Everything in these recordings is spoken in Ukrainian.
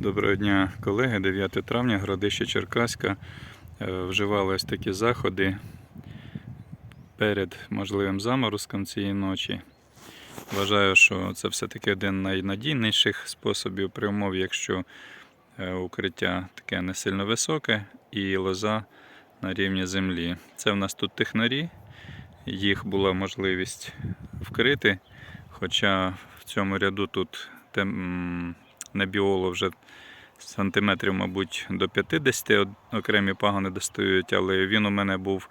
Доброго дня, колеги. 9 травня, Городище Черкаська. Е, Вживали ось такі заходи перед можливим заморозком цієї ночі. Вважаю, що це все-таки один найнадійніших способів при умові, якщо е, укриття таке не сильно високе і лоза на рівні землі. Це в нас тут технарі, їх була можливість вкрити, хоча в цьому ряду тут на біоло вже сантиметрів, мабуть, до 50 од- окремі пагони достають, але він у мене був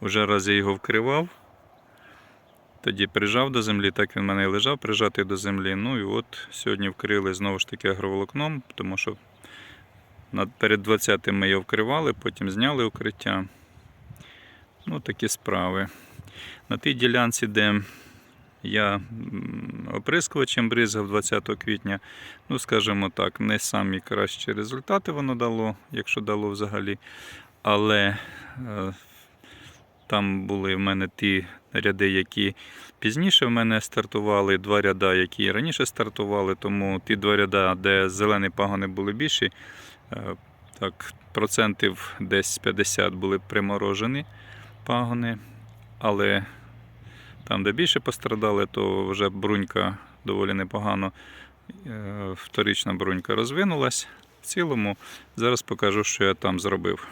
уже раз я його вкривав. Тоді прижав до землі, так він в мене і лежав, прижатий до землі. Ну і от сьогодні вкрили знову ж таки агроволокном, тому що перед 20 ми його вкривали, потім зняли укриття. Ну, такі справи. На тій ділянці, де я оприскувачем бризгав 20 квітня, ну, скажімо так, не самі кращі результати воно дало, якщо дало взагалі. Але е, там були в мене ті ряди, які пізніше в мене стартували, два ряда, які раніше стартували, тому ті два ряда, де зелені пагони були більші, е, так, процентів десь 50 були приморожені пагони. Але там, де більше пострадали, то вже брунька доволі непогано. е, Вторична брунька розвинулась. В цілому зараз покажу, що я там зробив.